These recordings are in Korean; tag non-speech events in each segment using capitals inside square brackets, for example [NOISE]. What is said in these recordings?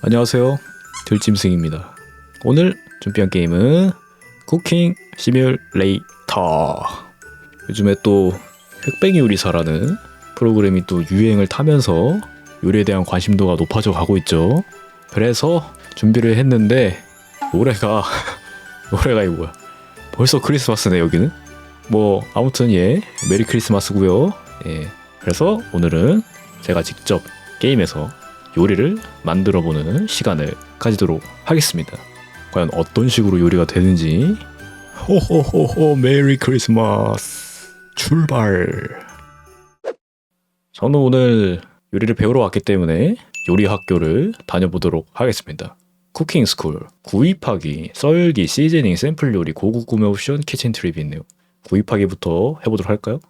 안녕하세요. 들짐승입니다. 오늘 준비한 게임은 쿠킹 시뮬레이터. 요즘에 또 흑백이 요리사라는 프로그램이 또 유행을 타면서 요리에 대한 관심도가 높아져 가고 있죠. 그래서 준비를 했는데 올해가 [LAUGHS] 올해가 이 뭐야? 벌써 크리스마스네 여기는. 뭐 아무튼 예 메리 크리스마스고요. 예 그래서 오늘은 제가 직접 게임에서 요리를 만들어 보는 시간을 가지도록 하겠습니다. 과연 어떤 식으로 요리가 되는지 호호호호 메리 크리스마스 출발. 저는 오늘 요리를 배우러 왔기 때문에 요리 학교를 다녀보도록 하겠습니다. 쿠킹 스쿨, 구입하기, 썰기, 시즈닝, 샘플 요리, 고급 구매 옵션, 키친 트립이 있네요. 구입하기부터 해보도록 할까요?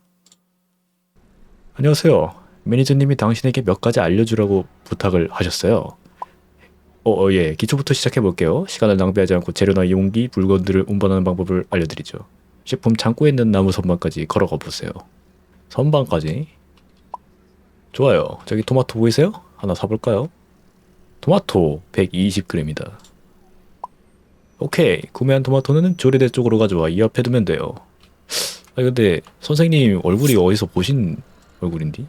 안녕하세요. 매니저님이 당신에게 몇 가지 알려주라고 부탁을 하셨어요. 어, 어, 예. 기초부터 시작해 볼게요. 시간을 낭비하지 않고 재료나 용기, 물건들을 운반하는 방법을 알려드리죠. 식품 창고에 있는 나무 선반까지 걸어가 보세요. 선반까지. 좋아요. 저기 토마토 보이세요? 하나 사볼까요? 토마토 120g이다. 오케이. 구매한 토마토는 조리대 쪽으로 가져와 이 앞에 두면 돼요. 아 근데 선생님 얼굴이 어디서 보신 얼굴인디?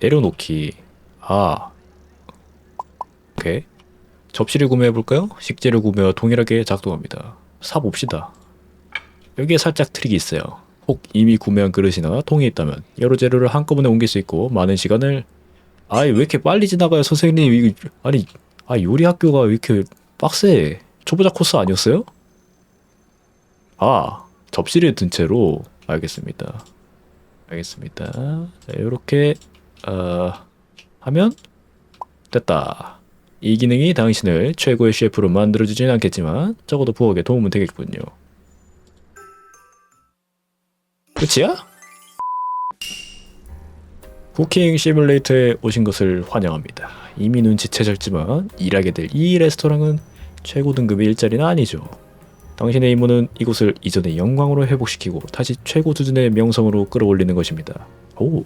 내려놓기. 아. 오케이. 접시를 구매해 볼까요? 식재료 구매와 동일하게 작동합니다. 사 봅시다. 여기에 살짝 트릭이 있어요. 혹 이미 구매한 그릇이나 통이 있다면 여러 재료를 한꺼번에 옮길 수 있고 많은 시간을 아이 왜 이렇게 빨리 지나가요 선생님 아니 아 요리 학교가 왜 이렇게 빡세 초보자 코스 아니었어요? 아 접시를 든 채로 알겠습니다. 알겠습니다. 자, 이렇게 어, 하면 됐다. 이 기능이 당신을 최고의 셰프로 만들어주진 않겠지만 적어도 부엌에 도움은 되겠군요. 끝이야? 쿠킹 시뮬레이터에 오신 것을 환영합니다. 이미 눈치채셨지만 일하게 될 이 레스토랑은 최고 등급의 일자리는 아니죠. 당신의 임무는 이곳을 이전의 영광으로 회복시키고 다시 최고 수준의 명성으로 끌어올리는 것입니다. 오,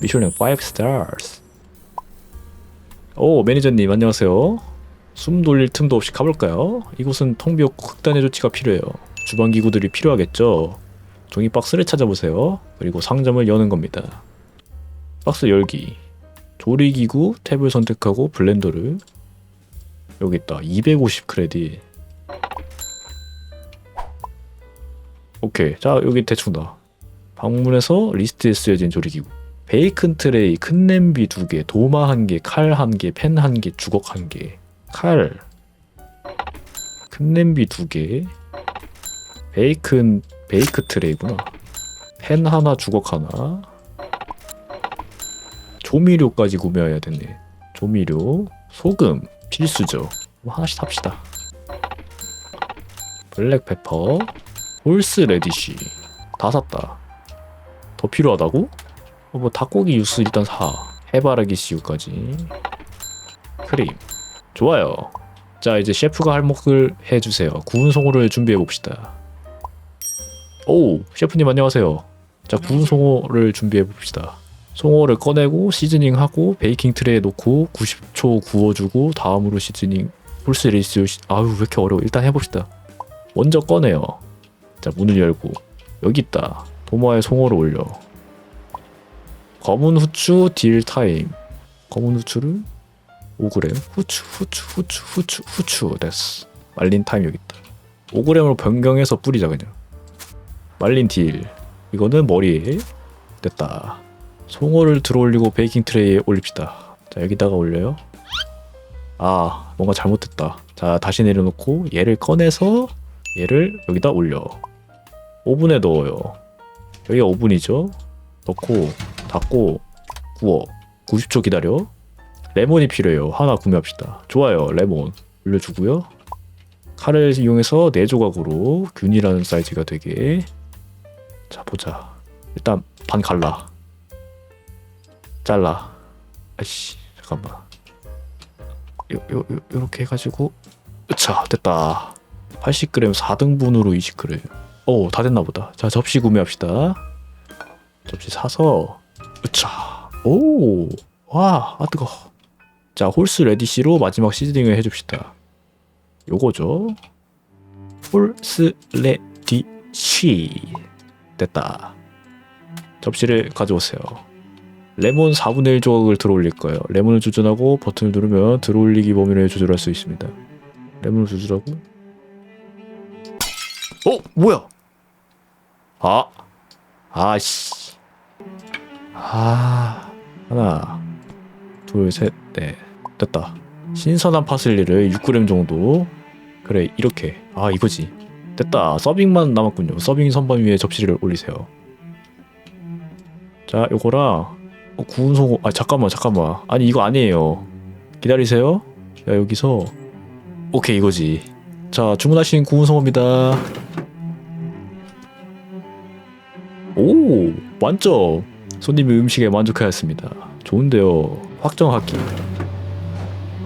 미슐랭 5 stars. 오, 매니저님 안녕하세요. 숨 돌릴 틈도 없이 가볼까요? 이곳은 텅 비었고 극단의 조치가 필요해요. 주방 기구들이 필요하겠죠. 종이 박스를 찾아보세요. 그리고 상점을 여는 겁니다. 박스 열기. 조리 기구 탭을 선택하고 블렌더를 여기 있다. 250 크레딧. 오케이. 자, 여기 대충 나. 방문해서 리스트에 쓰여진 조리기구. 베이컨 트레이, 큰 냄비 두 개, 도마 한 개, 칼 한 개, 펜 한 개, 주걱 한 개. 칼. 큰 냄비 두 개. 베이컨, 베이크 트레이구나. 펜 하나, 주걱 하나. 조미료까지 구매해야 되네. 조미료, 소금, 필수죠. 뭐 하나씩 삽시다. 블랙페퍼, 홀스 레디쉬. 다 샀다. 더 필요하다고? 어, 뭐 닭고기 육수 일단 사. 해바라기 씨유까지. 크림. 좋아요. 자 이제 셰프가 할 몫을 해주세요. 구운 송어를 준비해 봅시다. 오 셰프님 안녕하세요. 자 구운 송어를 준비해 봅시다. 송어를 꺼내고 시즈닝하고 베이킹 트레이에 놓고 90초 구워주고 다음으로 시즈닝 홀스 레디쉬 아유 왜 이렇게 어려워 일단 해봅시다. 먼저 꺼내요. 자 문을 열고 여기 있다. 도마에 송어를 올려. 검은 후추 딜 타임. 검은 후추를 5g. 후추 후추 후추 후추 후추 됐어. 말린 타임 여기 있다. 5g으로 변경해서 뿌리자 그냥. 말린 딜. 이거는 머리에 됐다. 송어를 들어올리고 베이킹 트레이에 올립시다. 자 여기다가 올려요. 아 뭔가 잘못됐다. 자 다시 내려놓고 얘를 꺼내서 얘를 여기다 올려. 오븐에 넣어요. 여기가 오븐이죠. 넣고 닫고 구워. 90초 기다려. 레몬이 필요해요. 하나 구매합시다. 좋아요. 레몬 올려주고요. 칼을 이용해서 네 조각으로 균이라는 사이즈가 되게 자 보자. 일단 반 갈라. 잘라. 아이씨 잠깐만. 요, 요, 요, 요렇게 해가지고 자 됐다. 80g 4등분으로 20g. 오, 다 됐나 보다. 자, 접시 구매합시다. 접시 사서 으차. 오. 와, 아 뜨거. 자 홀스 레디시로 마지막 시즈닝을 해줍시다. 요거죠. 홀스 레디시 됐다. 접시를 가져오세요. 레몬 4분의 1 조각을 들어올릴 거예요. 레몬을 조준하고 버튼을 누르면 들어올리기 범위를 조절할 수 있습니다. 레몬을 조절하고 어? 뭐야? 아 아씨 아 하나 둘셋넷 됐다. 신선한 파슬리를 6g 정도. 그래 이렇게. 아 이거지. 됐다. 서빙만 남았군요. 서빙 선반 위에 접시를 올리세요. 자 요거랑 어, 구운 소금 아 잠깐만 잠깐만. 아니 이거 아니에요. 기다리세요. 야 여기서. 오케이 이거지. 자 주문하신 구운 소금입니다. 오 만점 손님이 음식에 만족하였습니다. 좋은데요 확정하기.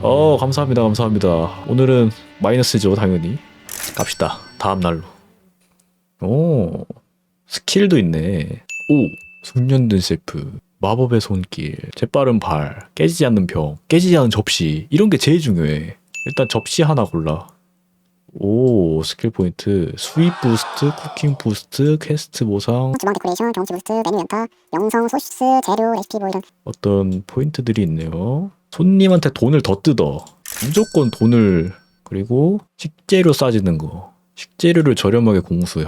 어 감사합니다 감사합니다. 오늘은 마이너스죠 당연히. 갑시다 다음 날로. 오 스킬도 있네. 오 숙련된 셰프 마법의 손길 재빠른 발 깨지지 않는 병 깨지지 않는 접시. 이런 게 제일 중요해. 일단 접시 하나 골라 오 스킬 포인트 스윗 부스트 쿠킹 부스트 퀘스트 보상 주방 데코레이션, 경치 부스트, 메뉴 연타, 영성, 소스, 재료, 레시피 보여 등 어떤 포인트들이 있네요. 손님한테 돈을 더 뜯어. 무조건 돈을 그리고 식재료 싸지는 거. 식재료를 저렴하게 공수해.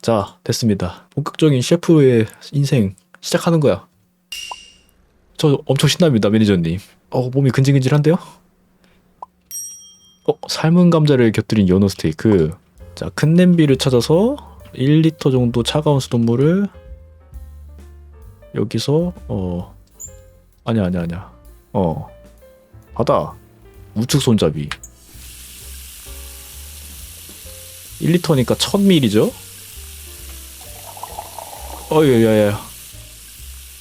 자, 됐습니다. 본격적인 셰프의 인생 시작하는 거야. 저 엄청 신납니다, 매니저님. 어, 몸이 근질근질한데요? 어, 삶은 감자를 곁들인 연어 스테이크. 자, 큰 냄비를 찾아서 1리터 정도 차가운 수돗물을 여기서 어 아니야 아니야 아니야. 어 받아 우측 손잡이. 1리터니까 1000ml죠 어이야야야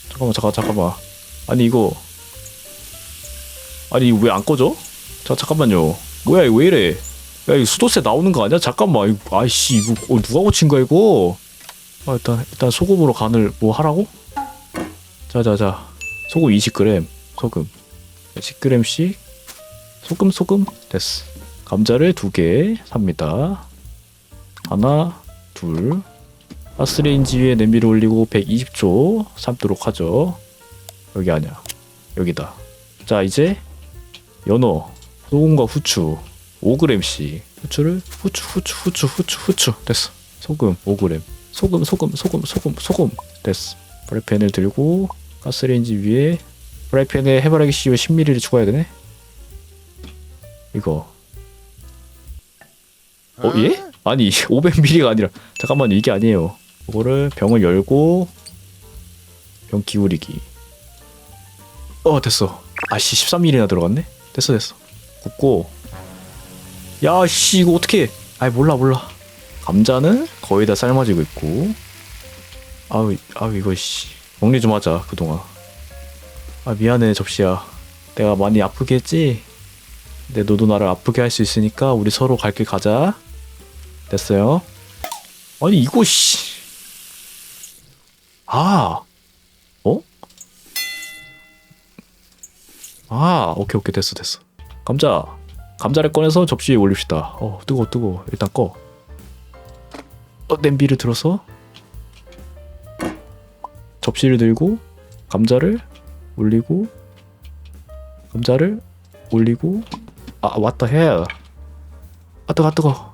잠깐만 잠깐 잠깐만. 아니 이거. 아니 이거 왜안 꺼져? 자 잠깐만요 뭐야 이거 왜 이래? 야 이거 수도세 나오는 거 아니야? 잠깐만 이거 아이씨 이거 어, 누가 고친 거야 이거? 아 일단 일단 소금으로 간을 뭐 하라고? 자자자. 소금 20g 소금. 10g씩 소금 소금. 됐어. 감자를 두 개 삽니다. 하나 둘. 가스레인지 위에 냄비를 올리고 120초 삶도록 하죠. 여기 아니야. 여기다. 자 이제 연어 소금과 후추 5g씩 후추를? 후추 후추 후추 후추 후추. 됐어. 소금 5g 소금 소금 소금 소금 소금. 됐어. 프라이팬을 들고 가스레인지 위에 프라이팬에 해바라기 씨유 10ml를 추가해야 되네. 이거. 어 예? 아니 500ml가 아니라. 잠깐만요 이게 아니에요. 이거를 병을 열고 병 기울이기. 어 됐어. 아씨 13ml나 들어갔네? 됐어 됐어 굽고. 야씨 이거 어떻게 아이 몰라 몰라. 감자는 거의 다 삶아지고 있고. 아우 아우 이거 씨. 정리 좀 하자 그동안. 아 미안해 접시야. 내가 많이 아프게 했지? 근데 너도 나를 아프게 할 수 있으니까 우리 서로 갈 길 가자. 됐어요? 아니 이거 씨. 아, 어? 아, 오케이, 오케이, 됐어, 됐어. 감자, 감자를 꺼내서 접시에 올립시다. 어, 뜨거, 뜨거. 일단 꺼. 어, 냄비를 들어서 접시를 들고 감자를 올리고 감자를 올리고 아 왔다 해. 아 뜨거, 아 뜨거.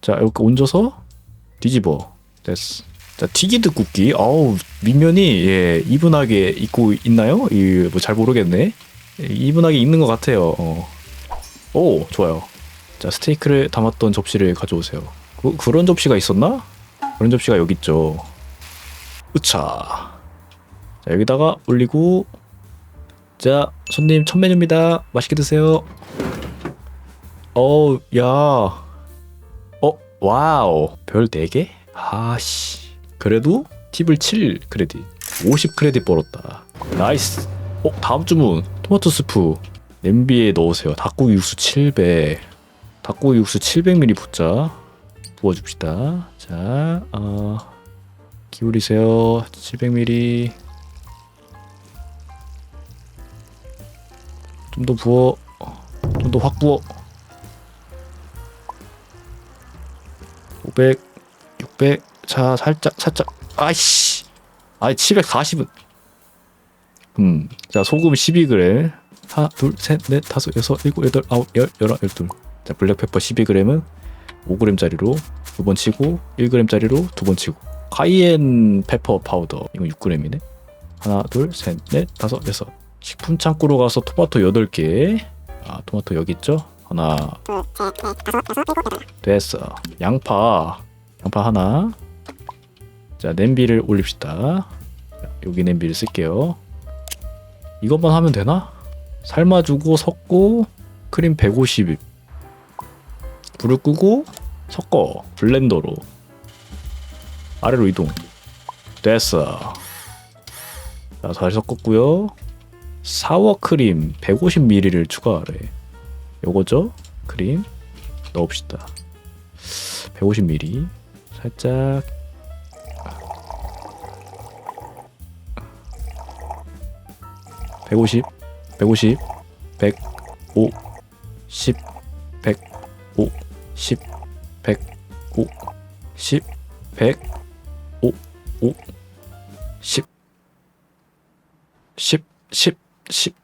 자 이렇게 얹어서 뒤집어. 됐어. 자 튀기드 쿠키. 어우 밑면이 예 이분하게 익고 있나요? 이뭐잘 모르겠네. 예, 이분하게 익는 것 같아요. 어. 오 좋아요. 자 스테이크를 담았던 접시를 가져오세요. 그, 그런 접시가 있었나? 그런 접시가 여기 있죠. 으차. 자 여기다가 올리고 자 손님 첫 메뉴입니다. 맛있게 드세요. 어우 야. 어 와우 별 4개? 아씨 그래도 팁을 7 크레딧 50 크레딧 벌었다 나이스 어 다음 주문 토마토 스프 냄비에 넣으세요. 닭고기 육수 700 닭고기 육수 700ml 붓자 부어줍시다. 자 어, 기울이세요. 700ml 좀 더 부어. 좀 더 확 부어. 500 600 자 살짝 살짝. 아이씨. 아이 740은 음, 자 소금 12g 하나 둘 셋 넷 다섯 여섯 일곱 여덟 아홉 열 열한 열둘. 자 블랙페퍼 12g은 5g짜리로 두 번 치고 1g짜리로 두 번 치고. 카이엔 페퍼 파우더. 이건 6g이네. 하나 둘 셋 넷 다섯 여섯. 식품 창고로 가서 토마토 8개. 아 토마토 여기 있죠? 하나. 됐어. 양파. 양파 하나. 자 냄비를 올립시다. 자, 여기 냄비를 쓸게요 이것만 하면 되나? 삶아주고 섞고 크림 150 불을 끄고 섞어. 블렌더로. 아래로 이동. 됐어. 자 잘 섞었고요. 사워 크림 150ml를 추가하래. 요거죠? 크림. 넣읍시다. 150ml 살짝 백오십, 백오십, 백오, 십, 백오, 십, 백오, 십, 백오, 오, 십, 십, 십, 십.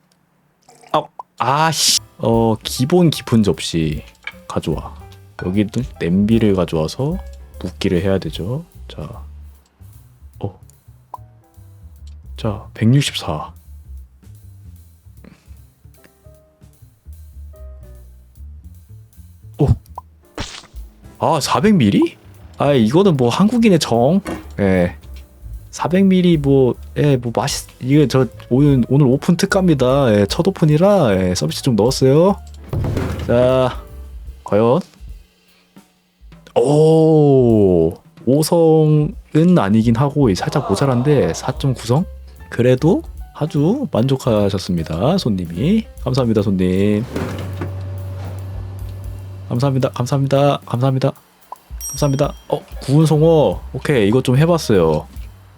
아, 아 씨. 어 기본 깊은 접시 가져와. 여기도 냄비를 가져와서 붓기를 해야 되죠. 자, 어, 자, 164. 아, 400ml? 아, 이거는 뭐 한국인의 정. 예. 400ml 뭐, 예, 뭐 맛있, 이게 저 오늘, 오늘 오픈 특가입니다. 예, 첫 오픈이라 예, 서비스 좀 넣었어요. 자, 과연? 오, 5성은 아니긴 하고 살짝 모자란데 4.9성? 그래도 아주 만족하셨습니다, 손님이. 감사합니다, 손님. 감사합니다. 감사합니다. 감사합니다. 감사합니다. 어, 구운 송어. 오케이, 이거 좀 해봤어요.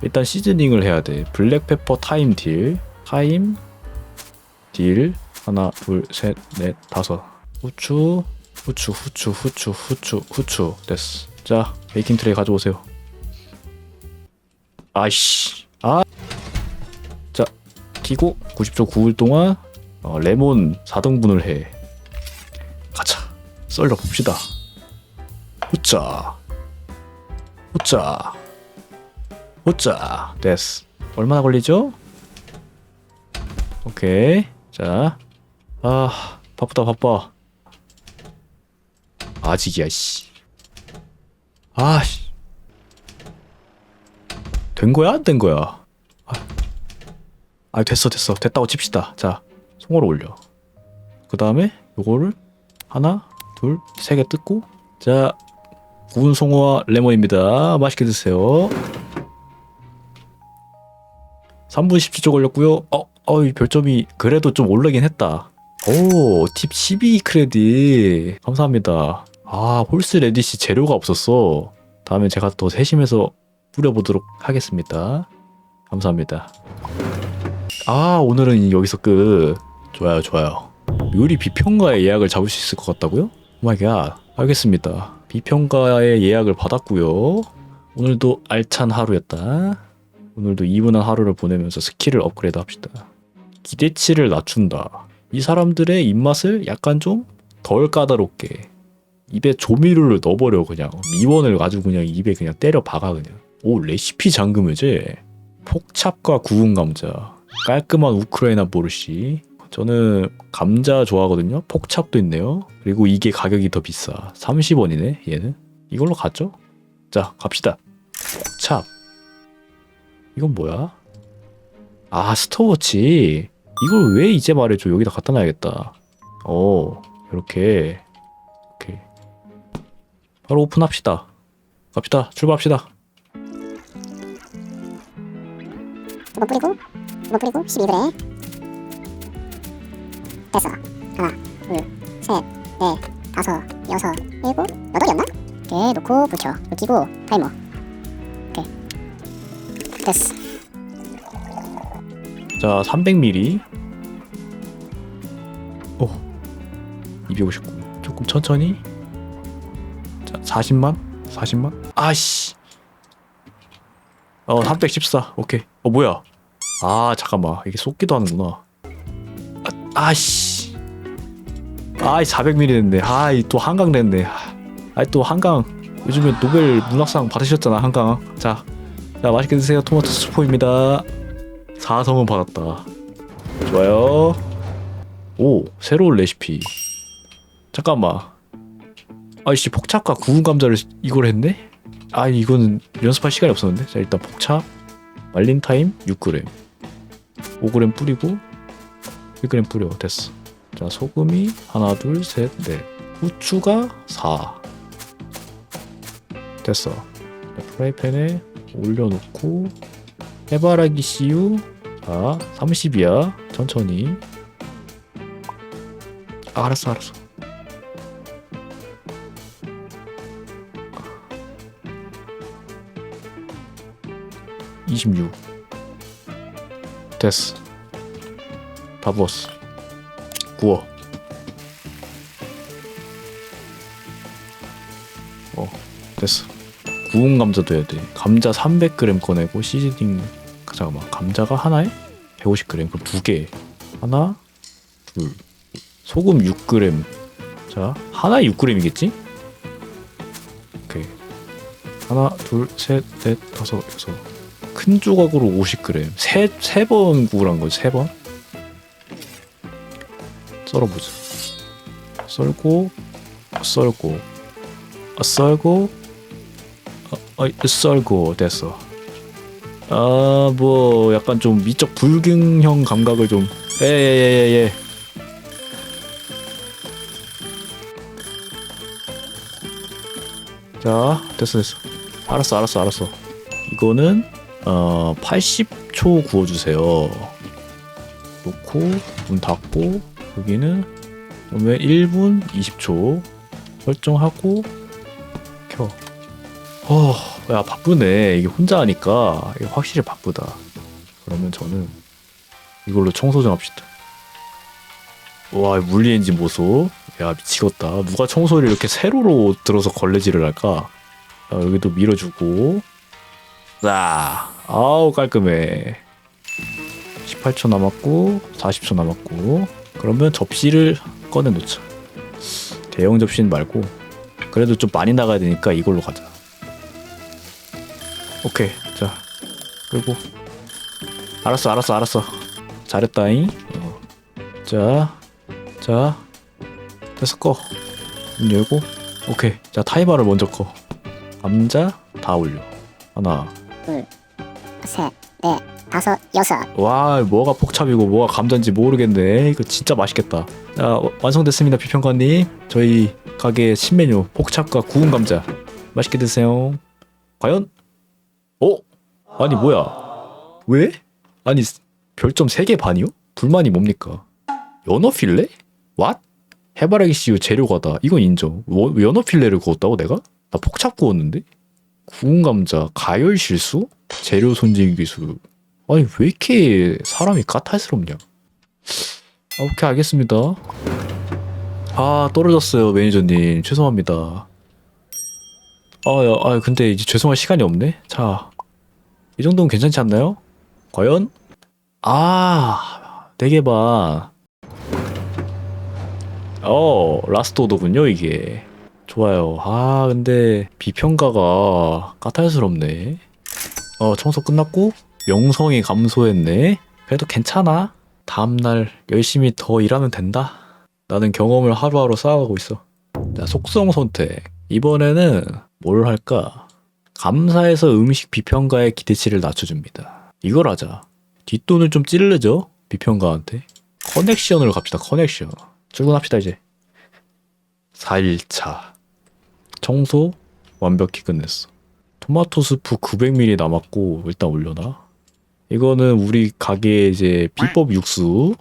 일단 시즈닝을 해야 돼. 블랙페퍼 타임 딜. 타임 딜. 하나, 둘, 셋, 넷, 다섯. 후추, 후추, 후추, 후추, 후추, 후추. 됐어. 자, 베이킹 트레이 가져오세요. 아이씨. 아. 자, 키고 90초 구울 동안 어, 레몬 4등분을 해. 썰러 봅시다. 후짜. 후짜. 후짜. 됐어. 얼마나 걸리죠? 오케이. 자. 아, 바쁘다, 바빠. 아직이야, 씨. 아, 씨. 된 거야? 안 된 거야? 아, 아, 됐어, 됐어. 됐다고 칩시다. 자, 송어를 올려. 그 다음에 요거를 하나, 둘, 세 개 뜯고 자 구운 송어와 레몬입니다. 맛있게 드세요. 3분 17초 걸렸고요. 어, 어, 이 별점이 그래도 좀 오르긴 했다. 오, 팁 12 크레딧. 감사합니다. 아, 홀스 레디시 재료가 없었어. 다음에 제가 더 세심해서 뿌려보도록 하겠습니다. 감사합니다. 아, 오늘은 여기서 끝. 좋아요, 좋아요. 요리 비평가에 예약을 잡을 수 있을 것 같다고요? 오마이갓 알겠습니다. 비평가에 예약을 받았고요. 오늘도 알찬 하루였다. 오늘도 이분한 하루를 보내면서 스킬을 업그레이드 합시다. 기대치를 낮춘다. 이 사람들의 입맛을 약간 좀 덜 까다롭게 입에 조미료를 넣어버려 그냥. 미원을 아주 그냥 입에 그냥 때려 박아 그냥. 오 레시피 잠금의제 폭찹과 구운 감자. 깔끔한 우크라이나 보르시 저는 감자 좋아하거든요. 폭찹도 있네요. 그리고 이게 가격이 더 비싸. 30원이네, 얘는. 이걸로 가죠? 자, 갑시다. 폭찹. 이건 뭐야? 아, 스토어워치. 이걸 왜 이제 말해줘? 여기다 갖다 놔야겠다. 어, 이렇게. 이렇게. 바로 오픈합시다. 갑시다. 출발합시다. 두번 뿌리고 두번 뿌리고 12그래 됐어. 하나 둘셋넷 다섯 여섯 일곱 여덟이었나? 이렇게 놓고 붙여. 붙이고 타이머. 오케이. 됐어. 자, 300ml. 259 조금 천천히. 자 40만? 40만? 아씨. 어 314 오케이. 어 뭐야? 아 잠깐만. 이게 쏟기도 하는구나 아, 아씨. 아이 400ml 됐네 아이 또 한강 됐네. 아이 또 한강. 요즘에 노벨 문학상 받으셨잖아 한강. 자, 자 맛있게 드세요. 토마토 스프입니다. 4성은 받았다. 좋아요. 오 새로운 레시피. 잠깐만. 아이씨 폭찹과 구운 감자를 이걸 했네? 아 이거는 연습할 시간이 없었는데. 자 일단 폭찹 말린 타임 6g 5g 뿌리고 1g 뿌려 됐어. 자 소금이 하나 둘 셋 넷. 후추가 4 됐어. 자, 프라이팬에 올려놓고 해바라기 씨유. 자 30이야. 천천히. 아, 알았어 알았어. 26 됐어 다 부었어. 구워. 어 됐어. 구운 감자도 해야 돼. 감자 300g 꺼내고 시즈닝 잠깐만 감자가 하나에 150g 그럼 두 개. 하나 둘. 소금 6g 자 하나에 6g이겠지? 오케이. 하나 둘 셋 넷 다섯 여섯. 큰 조각으로 50g 세 세 번 구우란 거지 세 번 썰어보자. 썰고 썰고 아, 썰고 아, 아, 썰고 됐어. 아 뭐 약간 좀 미적 불균형 감각을 좀 예예 예 예 자 됐어 됐어. 알았어 알았어 알았어. 이거는 어 80초 구워주세요. 놓고 문 닫고 여기는 그러면 1분 20초 설정하고 켜. 어, 야 바쁘네. 이게 혼자 하니까 이게 확실히 바쁘다. 그러면 저는 이걸로 청소 좀 합시다. 와, 물리 엔진 보소. 야, 미치겠다. 누가 청소를 이렇게 세로로 들어서 걸레질을 할까? 자, 여기도 밀어주고. 자, 아우, 깔끔해. 18초 남았고, 40초 남았고. 그러면 접시를 꺼내 놓자. 대형 접시는 말고, 그래도 좀 많이 나가야 되니까 이걸로 가자. 오케이, 자, 끄고. 알았어, 알았어, 알았어. 잘했다잉. 어. 자, 자, 됐어, 꺼. 문 열고, 오케이. 자, 타이머를 먼저 꺼. 감자 다 올려. 하나. 셋, 넷, 다섯, 여섯. 와, 뭐가 폭찹이고 뭐가 감자인지 모르겠네. 이거 진짜 맛있겠다. 자, 어, 완성됐습니다, 비평가님. 저희 가게 신메뉴 폭찹과 구운 감자. 맛있게 드세요. 과연? 어? 아니 뭐야? 왜? 아니 별점 3개 반이요? 불만이 뭡니까? 연어 필레? 왓? 해바라기 씨유 재료가다. 이건 인정. 뭐, 연어 필레를 구웠다고 내가? 나 폭찹 구웠는데? 구운 감자 가열 실수? 재료 손질 기술. 아니 왜 이렇게 사람이 까탈스럽냐? 아, 오케이 알겠습니다. 아 떨어졌어요 매니저님 죄송합니다. 아야 아 근데 이제 죄송할 시간이 없네. 자, 이 정도면 괜찮지 않나요? 과연? 아, 네개 반. 어, 라스트 오더군요 이게. 좋아요. 아 근데 비평가가 까탈스럽네. 어 청소 끝났고 명성이 감소했네. 그래도 괜찮아. 다음날 열심히 더 일하면 된다. 나는 경험을 하루하루 쌓아가고 있어. 자, 속성 선택. 이번에는 뭘 할까? 감사해서 음식 비평가의 기대치를 낮춰줍니다. 이걸 하자. 뒷돈을 좀 찌르죠? 비평가한테. 커넥션으로 갑시다, 커넥션. 출근합시다, 이제. 4일차. 청소 완벽히 끝냈어. 토마토 스프 900ml 남았고, 일단 올려놔. 이거는 우리 가게 이제 비법 육수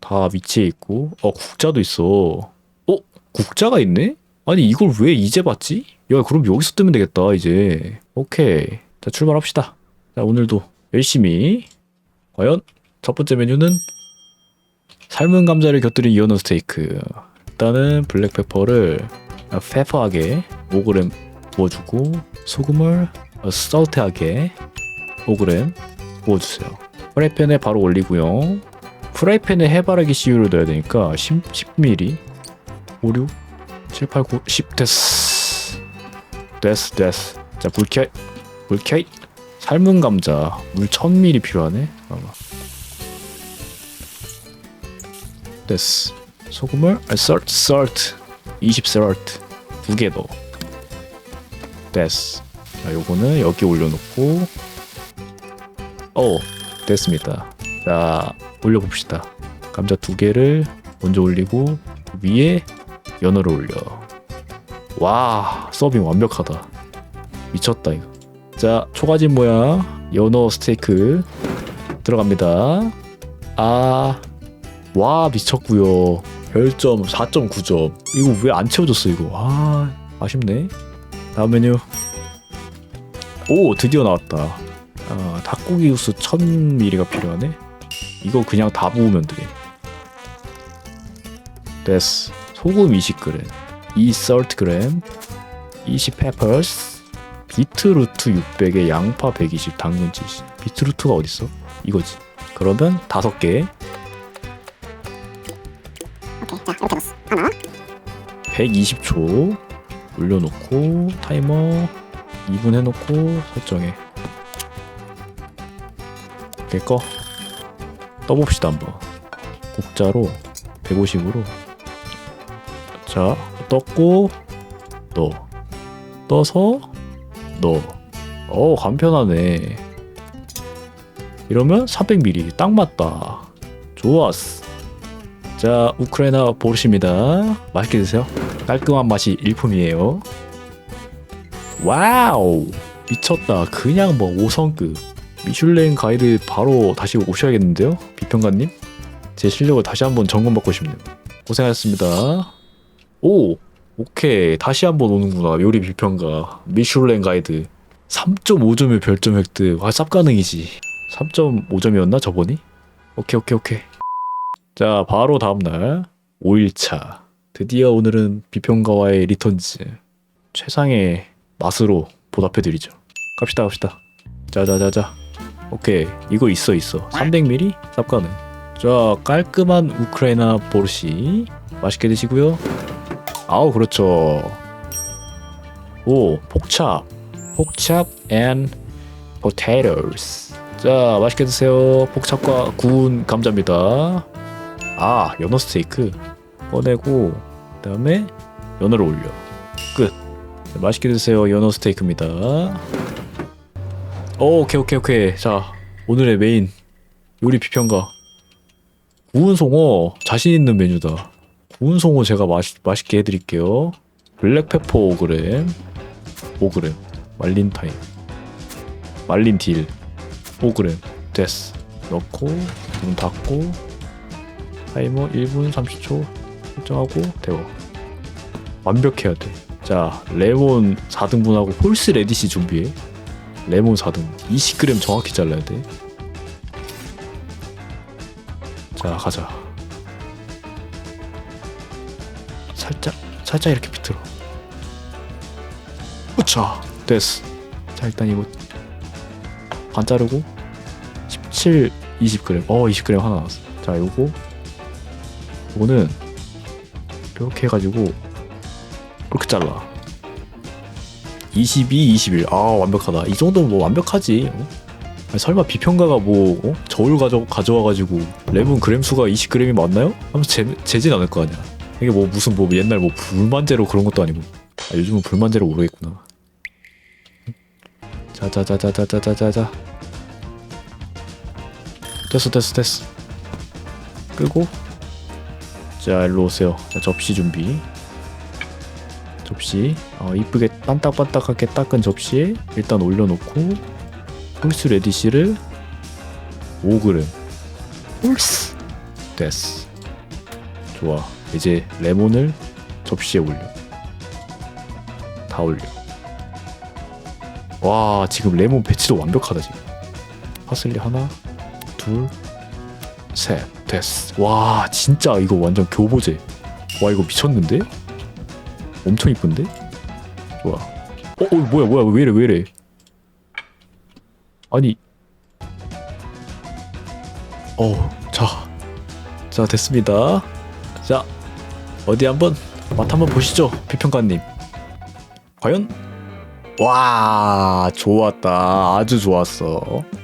다 위치해 있고, 어, 국자도 있어. 어? 국자가 있네? 아니, 이걸 왜 이제 봤지? 야, 그럼 여기서 뜨면 되겠다, 이제. 오케이. 자, 출발합시다. 자, 오늘도 열심히. 과연 첫 번째 메뉴는 삶은 감자를 곁들인 이어너 스테이크. 일단은 블랙페퍼를 페퍼하게 5g 부어주고 소금을 솔트하게 5g 부어주세요. 프라이팬에 바로 올리고요. 프라이팬에 해바라기 씨유를 넣어야 되니까 10, 10ml 5, 6, 7, 8, 9, 10 됐어. 됐어 됐어. 자 불켜이 불켜이 삶은 감자 물 1000ml 필요하네. 잠깐만. 됐어. 소금을 아, salt salt 20 salt 두개 넣어. 됐어. 자 요거는 여기 올려놓고 어 됐습니다. 자 올려봅시다. 감자 두 개를 먼저 올리고 위에 연어를 올려. 와 서빙 완벽하다. 미쳤다 이거. 자 초가집 모양 연어 스테이크 들어갑니다. 아, 와 미쳤고요. 별점 4.9점. 이거 왜 안 채워졌어 이거? 아 아쉽네. 다음 메뉴. 오 드디어 나왔다. 아, 닭고기 육수 1000ml가 필요하네. 이거 그냥 다 부으면 돼. 됐어. 소금 20g, 이 솔트그램, 20 페퍼스, 비트루트 600에 양파 120, 당근 70. 비트루트가 어딨어? 이거지. 그러면 다섯 개, 오케이 자 이렇게 넣었어 하나 120초 올려놓고 타이머 2분 해놓고 설정해. 꺼. 떠봅시다 한번. 국자로 150으로. 자 떴고 넣어. 떠서 넣어. 어 간편하네. 이러면 300ml 딱 맞다. 좋았어. 자 우크라이나 보르시입니다. 맛있게 드세요. 깔끔한 맛이 일품이에요. 와우 미쳤다. 그냥 뭐 5성급 미슐랭 가이드 바로 다시 오셔야겠는데요, 비평가님? 제 실력을 다시 한번 점검받고 싶네요. 고생하셨습니다. 오 오케이. 다시 한번 오는구나. 요리 비평가. 미슐랭 가이드. 3.5점의 별점 획득. 아 쌉가능이지. 3.5점이었나 저번이? 오케이 오케이 오케이. 자 바로 다음날 5일차. 드디어 오늘은 비평가와의 리턴즈. 최상의 맛으로 보답해드리죠. 갑시다 갑시다. 자자자자 오케이 이거 있어 있어. 300ml 쌉가능. 자 깔끔한 우크라이나 보르시. 맛있게 드시고요. 아우 그렇죠. 오 폭찹. 폭찹 and potatoes. 자 맛있게 드세요. 폭찹과 구운 감자입니다. 아 연어 스테이크. 꺼내고 그 다음에 연어를 올려. 끝. 자, 맛있게 드세요. 연어 스테이크입니다 오, 오케이 오케이 오케이. 자 오늘의 메인. 요리 비평가. 구운 송어. 자신 있는 메뉴다. 구운 송어 제가 맛, 맛있게 해드릴게요. 블랙페퍼 5g 5g 말린 타임. 말린 딜. 5g 됐어. 넣고 문 닫고 타이머 1분 30초 설정하고 데워. 완벽해야 돼자 레몬 4등분하고 홀스 레디시 준비해 레몬 4등 20g 정확히 잘라야 돼 자 가자. 살짝 살짝 이렇게 비틀어. 우차. 됐어. 자 일단 이거 반 자르고 17 20g 어 20g 하나 나왔어. 자 요거. 요거는 이렇게 해가지고 이렇게 잘라 22 21 아 완벽하다. 이 정도면 뭐 완벽하지. 어? 설마 비평가가 뭐 어? 저울 가져, 가져와가지고 레몬 그램 수가 20g이 맞나요? 하면서 재, 재진 않을 거 아니야. 이게 뭐 무슨 뭐 옛날 뭐 불만제로 그런 것도 아니고. 아, 요즘은 불만제로 모르겠구나. 자자자자자자자자 됐어 됐어 됐어. 끄고. 자 일로 오세요. 자 접시 준비 접시. 어, 이쁘게 반딱반딱하게 닦은 접시에 일단 올려놓고 홀스 레디시를 5g 홀스. 됐어. 좋아. 이제 레몬을 접시에 올려. 다 올려. 와 지금 레몬 배치도 완벽하다 지금. 파슬리 하나 둘 셋. 됐어. 와 진짜 이거 완전 교보제. 와 이거 미쳤는데? 엄청 이쁜데? 좋아. 어, 어 뭐야 뭐야 왜 이래 왜 이래? 아니. 어, 자, 자 됐습니다. 자, 어디 한번 맛 한번 보시죠, 비평가님. 과연? 와, 좋았다. 아주 좋았어.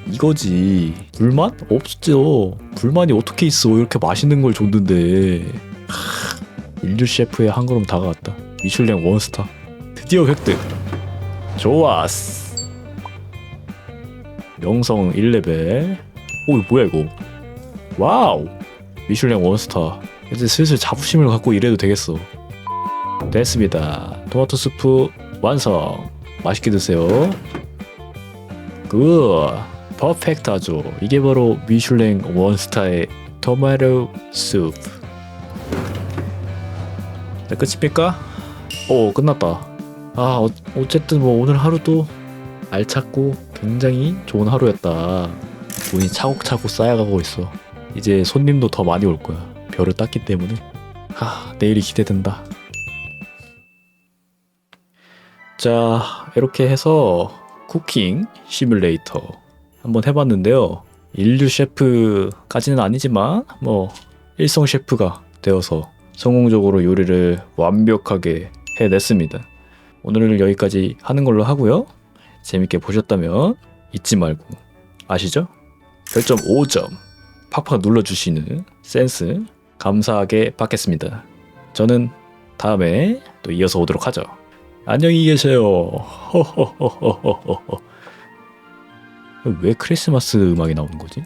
이거지. 불만? 없죠. 불만이 어떻게 있어? 이렇게 맛있는 걸 줬는데. 하, 인류 셰프의 한 걸음 다가갔다. 미슐랭 원스타. 드디어 획득. 좋았어. 명성 1레벨. 오, 이거 뭐야 이거? 와우. 미슐랭 원스타. 이제 슬슬 자부심을 갖고 일해도 되겠어. 됐습니다. 토마토 스프 완성. 맛있게 드세요. 굿. 퍼펙트하죠. 이게 바로 미슐랭 원스타의 토마토 수프. 네, 끝입니까? 오, 끝났다. 아, 어, 어쨌든 뭐 오늘 하루도 알찼고 굉장히 좋은 하루였다. 돈이 차곡차곡 쌓여가고 있어. 이제 손님도 더 많이 올 거야. 별을 땄기 때문에. 하, 내일이 기대된다. 자, 이렇게 해서 쿠킹 시뮬레이터 한번 해봤는데요. 인류 셰프까지는 아니지만 뭐 일성 셰프가 되어서 성공적으로 요리를 완벽하게 해냈습니다. 오늘은 여기까지 하는 걸로 하고요. 재밌게 보셨다면 잊지 말고 아시죠? 별점 5점 팍팍 눌러주시는 센스 감사하게 받겠습니다. 저는 다음에 또 이어서 오도록 하죠. 안녕히 계세요. [LAUGHS] 왜 크리스마스 음악이 나오는 거지?